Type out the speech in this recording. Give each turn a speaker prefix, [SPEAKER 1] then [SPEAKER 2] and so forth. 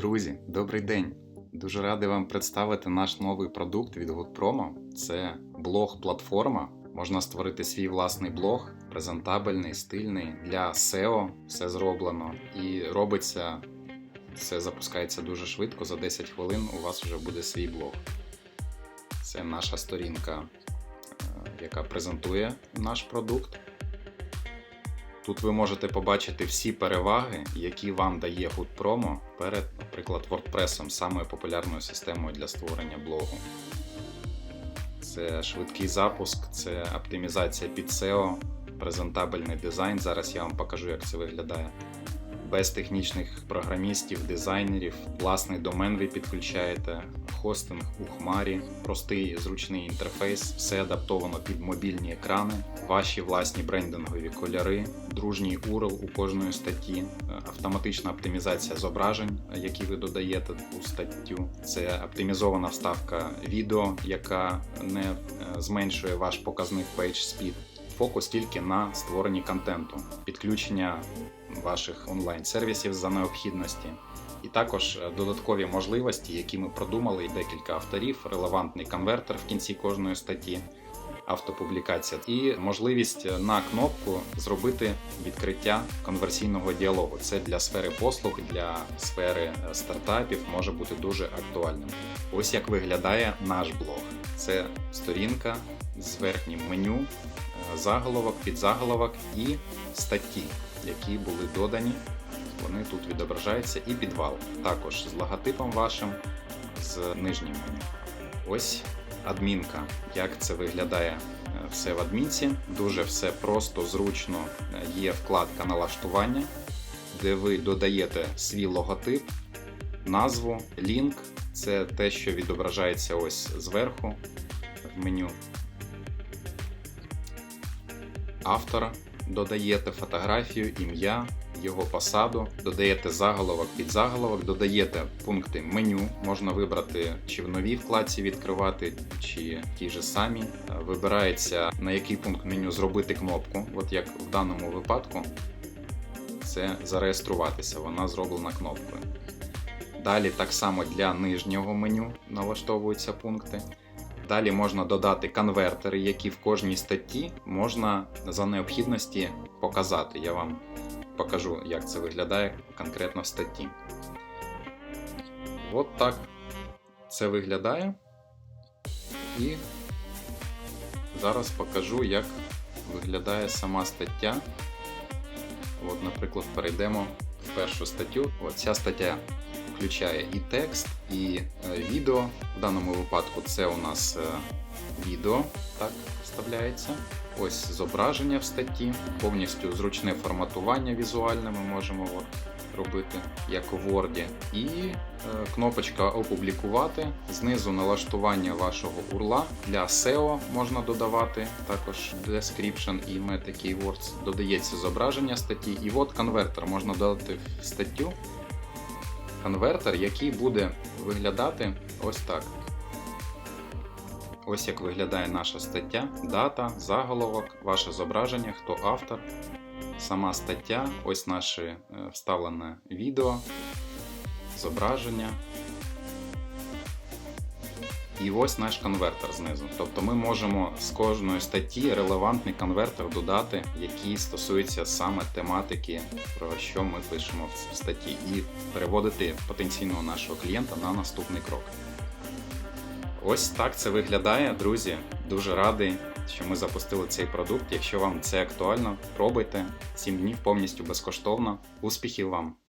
[SPEAKER 1] Друзі, добрий день! Дуже радий вам представити наш новий продукт від GoodPromo. Це блог-платформа. Можна створити свій власний блог, презентабельний, стильний для SEO. Все зроблено і робиться. Все запускається дуже швидко. За 10 хвилин у вас вже буде свій блог. Це наша сторінка, е, яка презентує наш продукт. Тут ви можете побачити всі переваги, які вам дає GoodPromo перед, наприклад, WordPress, самою популярною системою для створення блогу. Це швидкий запуск, це оптимізація під SEO, презентабельний дизайн. Зараз я вам покажу, як це виглядає. Без технічних програмістів, дизайнерів, власний домен ви підключаєте, хостинг у хмарі, простий зручний інтерфейс, все адаптовано під мобільні екрани, ваші власні брендингові кольори, дружній URL у кожної статті, автоматична оптимізація зображень, які ви додаєте у статтю. Це оптимізована вставка відео, яка не е, зменшує ваш показник Page Speed. Фокус тільки на створенні контенту, підключення ваших онлайн-сервісів за необхідності, і також е, додаткові можливості, які ми продумали, декілька авторів, релевантний конвертер в кінці кожної статті, автопублікація і можливість е, на кнопку зробити відкриття конверсійного діалогу. Це для сфери послуг, для сфери е, стартапів може бути дуже актуальним. Ось як виглядає наш блог. Це сторінка з верхнім меню, заголовок, підзаголовок і статті, які були додані. Вони тут відображаються і підвал. Також з логотипом вашим, з нижнім меню. Ось адмінка. Як це виглядає все в адмінці. Дуже все просто, зручно. Є вкладка налаштування, де ви додаєте свій логотип, назву, лінк. Це те, що відображається ось зверху в меню. Автора додаєте фотографію, ім'я, його посаду, додаєте заголовок під заголовок, додаєте пункти меню. Можна вибрати чи в новій вкладці відкривати, чи ті ж самі. Вибирається на який пункт меню зробити кнопку, от як в даному випадку, це зареєструватися, вона зроблена кнопкою. Далі так само для нижнього меню налаштовуються пункти. Далі можна додати конвертери, які в кожній статті можна за необхідності показати. Я вам покажу, як це виглядає конкретно в статті. От так це виглядає. І зараз покажу, як виглядає сама стаття. От, Наприклад, перейдемо в першу статтю. От ця стаття включає і текст, і відео. В даному випадку це у нас відео так вставляється. Ось зображення в статті, повністю зручне форматування візуальне ми можемо робити, як у Word. І е, кнопочка Опублікувати. Знизу налаштування вашого урла для SEO можна додавати, також description і meta keywords. Додається зображення статті. І от конвертер можна додати в статтю. Конвертер, який буде виглядати ось так. Ось як виглядає наша стаття, дата, заголовок, ваше зображення, хто автор, сама стаття, ось наше вставлене відео, зображення. І ось наш конвертер знизу. Тобто ми можемо з кожної статті релевантний конвертер додати, який стосується саме тематики, про що ми пишемо в статті, і переводити потенційного нашого клієнта на наступний крок. Ось так це виглядає, друзі. Дуже радий, що ми запустили цей продукт. Якщо вам це актуально, пробуйте 7 днів повністю безкоштовно. Успіхів вам!